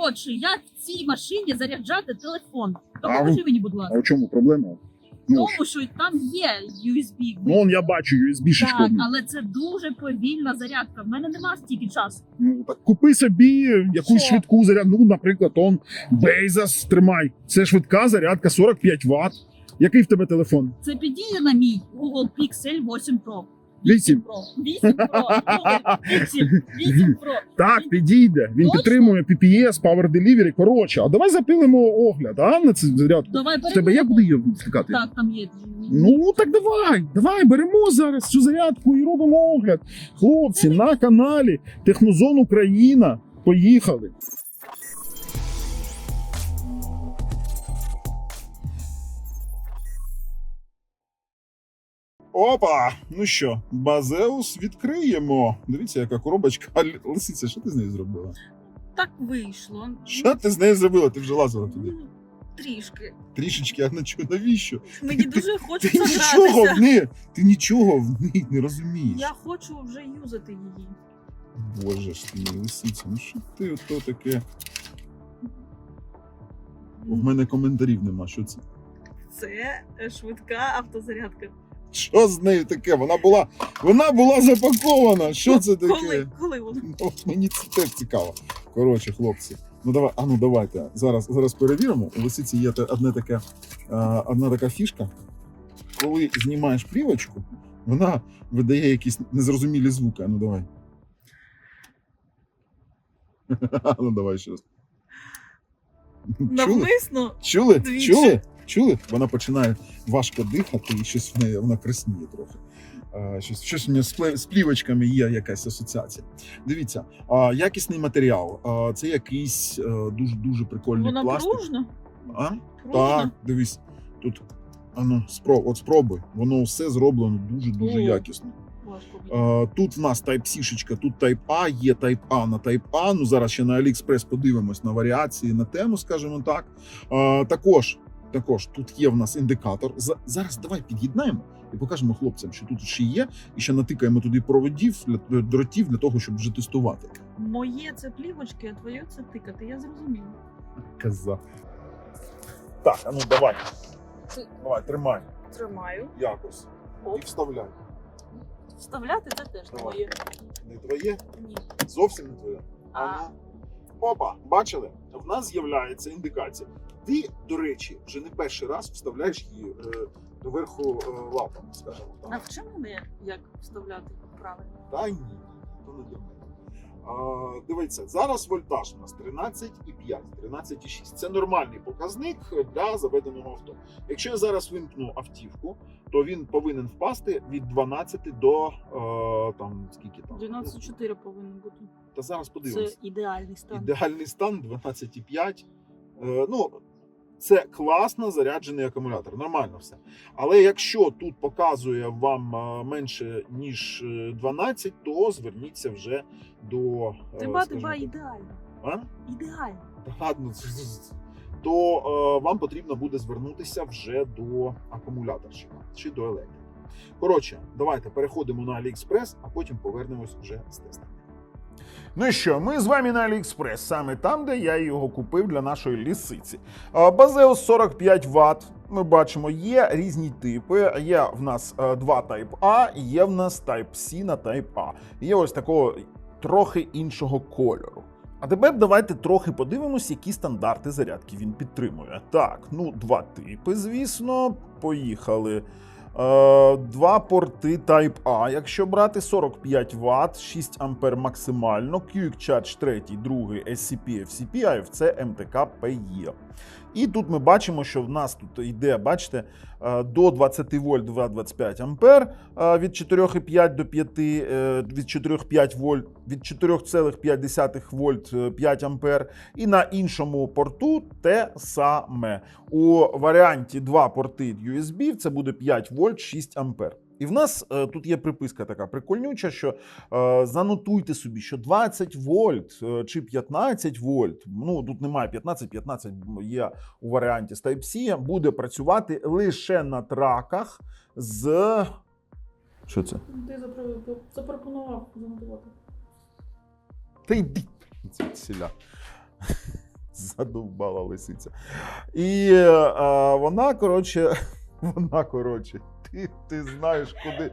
Коротше, як в цій машині заряджати телефон? Допоможи мені, будь ласка. А в чому проблема? Ну, Тому що там є USB. ну он я бачу USB-шечку. Так, але це дуже повільна зарядка. В мене нема стільки часу. Ну, так купи собі якусь Що? швидку зарядку. Ну, наприклад, он Bezos тримай. Це швидка зарядка 45 Вт. Який в тебе телефон? Це підійде на мій Google Pixel 8 Pro. 8. Pro. 8 Pro. Google Pixel 8 Pro. Так, підійде. Він Точно? підтримує PPS, Power Delivery. Коротше, а давай запилимо огляд, а на цю зарядку. Давай В тебе є куди її втикати? Так, там є. Ну так давай, давай беремо зараз цю зарядку і робимо огляд. Хлопці, на каналі Технозон Україна. Поїхали. Опа! Ну що, Базеус відкриємо. Дивіться, яка коробочка. А, Лисиця, що ти з нею зробила? Так вийшло. Що ти з нею зробила? Ти вже лазила туди. Ну, Трішки. Трішечки, а на чого? Навіщо? Мені дуже Ти хочеться нічого в гратися. ній, ти нічого в ній не розумієш. Я хочу вже юзати її. Боже ж ти, лисиця, ну що ти ото таке? У мене коментарів нема. Що це? Це швидка автозарядка. Що з нею таке? Вона була, вона була запакована. Що це таке? Коли, коли? Ну, мені це теж цікаво. Коротше, хлопці. Ну давай, а ну давайте. Зараз, зараз перевіримо. У лисиці є одне таке, одна така фішка. Коли знімаєш плівочку, вона видає якісь незрозумілі звуки. А ну давай. ну давай ще раз. Чули? Навмисно. Чули? Двічі. Чули? Чули? Вона починає важко дихати, і щось в неї вона красніє трохи. Щось, щось у мене з, плівочками є якась асоціація. Дивіться, а, якісний матеріал. А, це якийсь е, дуже дуже прикольний Вона пластик. пружна. А? Пружна. Так, дивись, тут ану, спро, от спробуй. Воно все зроблено дуже дуже О. якісно. А, тут в нас Type-C, тут Type-A, є Type-A на Type-A. Ну зараз ще на AliExpress подивимось на варіації на тему, скажімо так. А, також, також тут є в нас індикатор. Зараз давай під'єднаємо і покажемо хлопцям, що тут ще є, і ще натикаємо туди проводів для дротів для того, щоб вже тестувати. Моє це плівочки, а твоє це тикати. Я зрозуміла. Каза. Так, а ну давай. Ти- Давай, тримай Тримаю. якось. Оп. І вставляй. Вставляти це теж Давай. твоє. Не твоє? Ні. Зовсім не твоє. А, Ага. Опа, бачили? В нас з'являється індикація. Ти, до речі, вже не перший раз вставляєш її е, доверху е, лапами, скажімо так. навчи мене, як вставляти правильно. Та ні, то не мене. А, дивіться, зараз вольтаж у нас 13,5, 13,6. Це нормальний показник для заведеного авто. Якщо я зараз вимкну автівку, то він повинен впасти від 12 до е, там скільки там 12,4 повинен бути. Та зараз Це ідеальний стан. Ідеальний стан 12,5. Е, ну, це класно заряджений акумулятор, нормально все. Але якщо тут показує вам е, менше ніж е, 12, то зверніться вже до е, Тиба, тиба, ідеально. а? Ідеально. Та ладно, то е, вам потрібно буде звернутися вже до акумуляторщика чи до електрика. Коротше, давайте переходимо на AliExpress, а потім повернемось вже з тестом. Ну що, ми з вами на AliExpress, саме там, де я його купив для нашої лісиці. А, Базеус 45 Вт. Ми бачимо, є різні типи. Є в нас е, два Type A, є в нас Type C на Type A. Є ось такого трохи іншого кольору. А тепер давайте трохи подивимось, які стандарти зарядки він підтримує. Так, ну два типи, звісно. Поїхали. Е, два порти Type A, якщо брати 45 Вт, 6 А максимально, Quick Charge 3, 2, SCP, FCP, AFC, MTK, PE. І тут ми бачимо, що в нас тут йде, бачите, е, до 20 вольт 2,25 ампер, е, від 4,5 до 5, е, від 4,5 вольт, від 4,5 вольт е, 5 ампер. І на іншому порту те саме. У варіанті два порти USB це буде 5 вольт 6 ампер. І в нас е, тут є приписка така прикольнюча, що е, занотуйте собі, що 20 вольт е, чи 15 вольт, ну тут немає 15, 15 є у варіанті з Type-C, буде працювати лише на траках з. Що це? Ти запропонував занотувати. Та йди. Ціля. Задовбала лисиця. І е, вона, коротше, вона, коротше, ти, ти знаєш, куди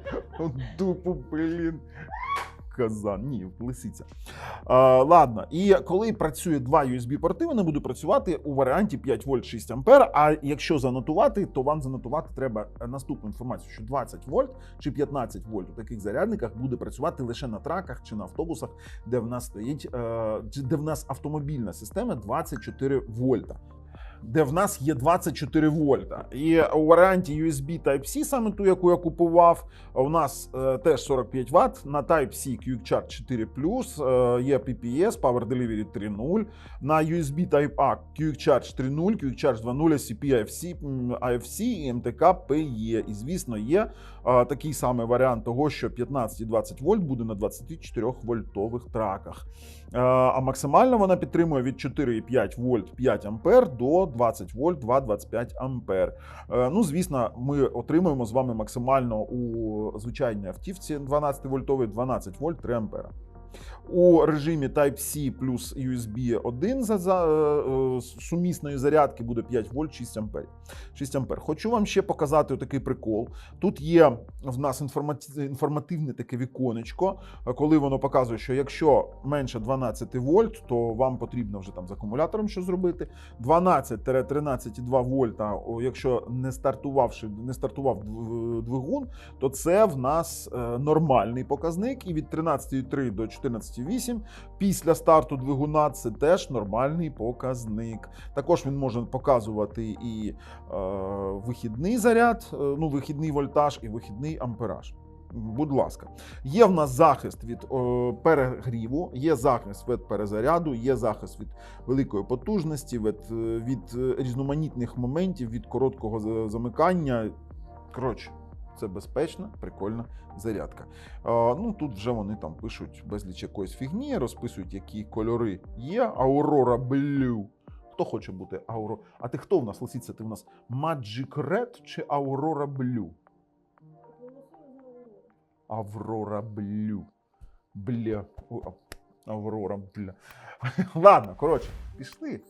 дупу, блін. Казан, ні, лисиця. А, ладно, і коли працює два USB-порти, вони будуть працювати у варіанті 5 вольт 6 ампер. А якщо занотувати, то вам занотувати треба наступну інформацію, що 20 вольт чи 15 вольт у таких зарядниках буде працювати лише на траках чи на автобусах, де в нас стоїть, е, де в нас автомобільна система 24 вольта. Де в нас є 24 вольта. І у варіанті USB Type-C, саме ту, яку я купував, у нас е, теж 45 Вт. На Type-C Quick Charge 4 е, є PPS, Power Delivery 3.0. На USB Type-A Quick Charge 3.0, Quick Charge 2.0, SCP IFC, IFC і МТК PE. І звісно, є е, такий самий варіант того, що 15 і 20 вольт буде на 24 вольтових траках. А максимально вона підтримує від 4,5 вольт 5 ампер до 20 вольт 2,25 ампер. Е, Ну, звісно, ми отримуємо з вами максимально у звичайній автівці 12 вольтовий 12 вольт 3 ампера. У режимі Type-C плюс USB 1 за, за е, е, сумісної зарядки буде 5 вольт 6 амперів. 6 ампер. Хочу вам ще показати такий прикол. Тут є в нас інформативне таке віконечко, е, коли воно показує, що якщо менше 12 вольт, то вам потрібно вже там з акумулятором що зробити. 12-13,2 вольта, якщо не стартувавши, не стартував двигун, то це в нас е, нормальний показник. І від 13,3 до 14,8 після старту двигуна це теж нормальний показник. Також він може показувати і е, вихідний заряд, е, ну вихідний вольтаж і вихідний ампераж. Будь ласка, є в нас захист від е, перегріву, є захист від перезаряду, є захист від великої потужності, від, е, від різноманітних моментів, від короткого замикання. Коротше, це безпечна, прикольна зарядка. Е, ну тут вже вони там пишуть безліч якоїсь фігні, розписують, які кольори є. Aurora Blue. Хто хоче бути Aurora? А ти хто в нас, Лисиця? Ти в нас Magic Red чи Aurora Blue? Аврора Блю. Бля. Аврора, бля. Ладно, коротше, пішли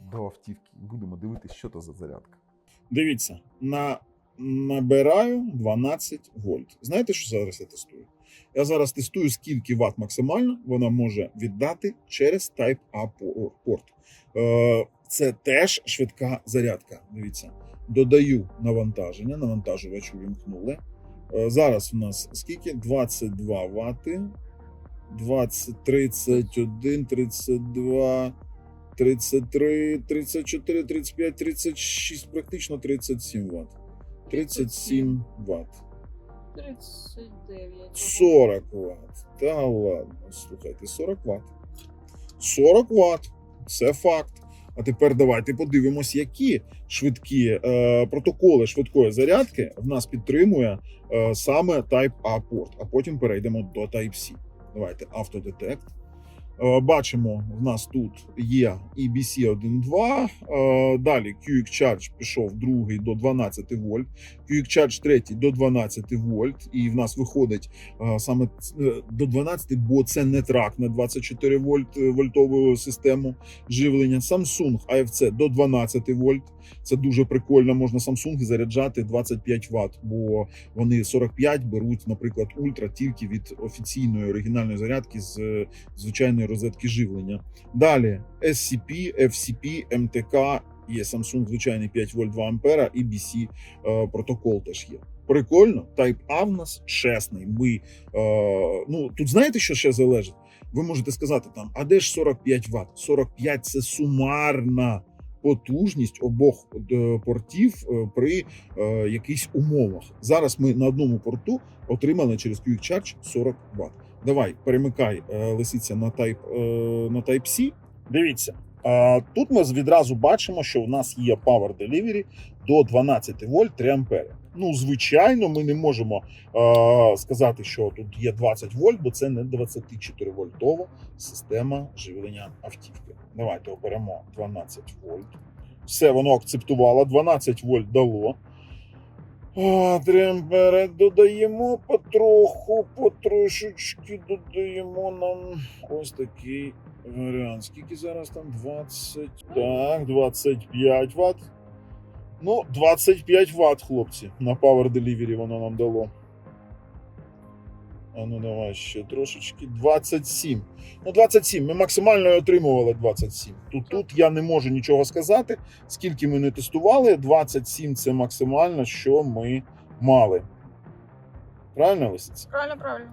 до автівки. Будемо дивитися, що то за зарядка. Дивіться, на, набираю 12 вольт. Знаєте, що зараз я тестую? Я зараз тестую, скільки ватт максимально вона може віддати через Type-A порт. Е, Це теж швидка зарядка. Дивіться, додаю навантаження, навантажувач увімкнули. Е, Зараз у нас скільки? 22 ватти. 20, 31, 32, 33, 34, 35, 36, практично 37 Вт. 37 Вт. 39. 40 Вт. Та ладно, слухайте, 40 Вт. 40 Вт. Це факт. А тепер давайте подивимось, які швидкі е, протоколи швидкої зарядки в нас підтримує е, саме Type-A порт, а потім перейдемо до Type-C. Давайте автодетект. Е, Бачимо, в нас тут є EBC 1.2. е, Далі QX Charge пішов другий до 12 вольт, QX Charge третій до 12 вольт, і в нас виходить е, саме до 12, бо це не трак на 24 вольт вольтову систему живлення. Samsung AFC до 12 вольт. Це дуже прикольно. Можна Samsung заряджати 25 Вт, бо вони 45 беруть, наприклад, ультра тільки від офіційної оригінальної зарядки з звичайної розетки живлення. Далі SCP, FCP, МТК, є Samsung звичайний 5 вольт 2 ампера і BC е, протокол теж є. Прикольно, Type A в нас чесний. Ми е, ну тут знаєте, що ще залежить? Ви можете сказати там, а де ж 45 Вт? 45 це сумарна потужність обох е, портів е, при е, якихось умовах. Зараз ми на одному порту отримали через Quick Charge 40 Вт. Давай, перемикай е, лисиця на Type, е, на Type-C. Дивіться, тут ми відразу бачимо, що в нас є Power Delivery до 12 вольт 3 ампери. Ну, звичайно, ми не можемо е, сказати, що тут є 20 вольт, бо це не 24 вольтова система живлення автівки. Давайте оберемо 12 вольт. Все воно акцептувало, 12 вольт дало. А, Тремпере додаємо потроху, потрошечки додаємо нам ось такий Варіант. Скільки зараз там? 20. Так, 25 Вт. Ну, 25 Вт, хлопці. На Power Delivery воно нам дало. А ну давай ще трошечки. 27. Ну, 27. Ми максимально отримували 27. Тут, тут я не можу нічого сказати. Скільки ми не тестували, 27 це максимально, що ми мали. Правильно, Лисиця? Правильно, правильно.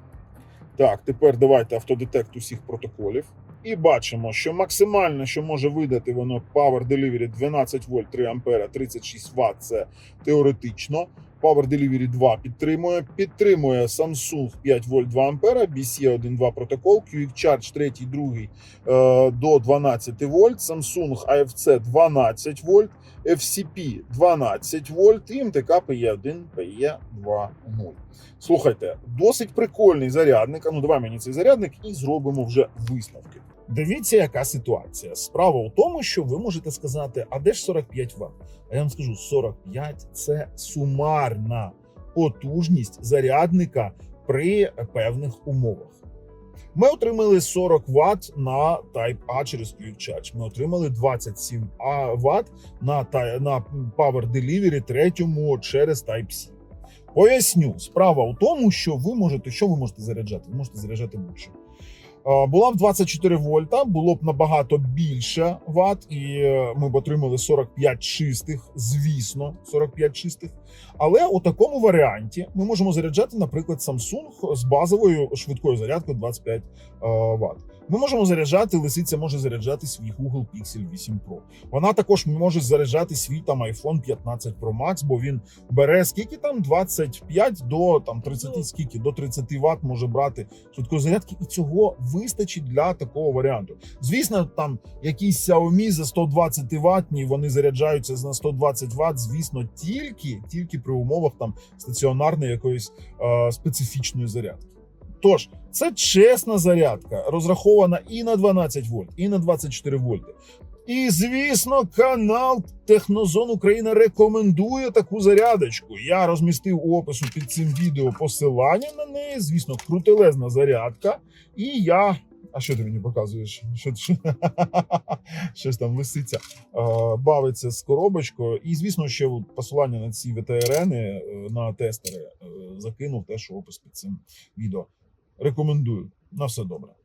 Так, тепер давайте автодетект усіх протоколів. І бачимо, що максимально, що може видати воно Power Delivery 12 вольт 3 ампера 36 Вт, це теоретично. Power Delivery 2 підтримує. Підтримує Samsung 5 вольт 2 ампера, BC 1.2 протокол, Quick Charge 3, 2 е, до 12 вольт, Samsung AFC 12 вольт, FCP 12 вольт і МТК PE1, PE2.0. Слухайте, досить прикольний зарядник. А ну давай мені цей зарядник і зробимо вже висновки. Дивіться, яка ситуація. Справа у тому, що ви можете сказати, а де ж 45 Вт? А я вам скажу: 45 це сумарна потужність зарядника при певних умовах. Ми отримали 40 Вт на Type A через Quick. Ми отримали 27 Вт на, на Power Delivery третьому через Type-C. Поясню, справа у тому, що ви можете, що ви можете заряджати? Ви можете заряджати будь-що. Е, Була б 24 вольта, було б набагато більше ватт, і е, ми б отримали 45 чистих, звісно, 45 чистих. Але у такому варіанті ми можемо заряджати, наприклад, Samsung з базовою швидкою зарядкою 25 Вт. Ми можемо заряджати, лисиця може заряджати свій Google Pixel 8 Pro. Вона також може заряджати свій там iPhone 15 Pro Max, бо він бере скільки там 25 до там 30, Ну. скільки до 30 Вт може брати швидкої зарядки, і цього вистачить для такого варіанту. Звісно, там якісь Xiaomi за 120 Вт, вони заряджаються на 120 Вт, звісно, тільки, тільки при умовах там стаціонарної якоїсь е, специфічної зарядки. Тож, це чесна зарядка, розрахована і на 12 вольт, і на 24 вольти. І звісно, канал Технозон Україна рекомендує таку зарядочку. Я розмістив у опису під цим відео посилання на неї. Звісно, крутелезна зарядка. І я. А що ти мені показуєш? Що, що... Щось там лисиця е, бавиться з коробочкою. І звісно, ще посилання на ці ВТРН е, на тестери е, закинув теж опис під цим відео. Рекомендую. На все добре.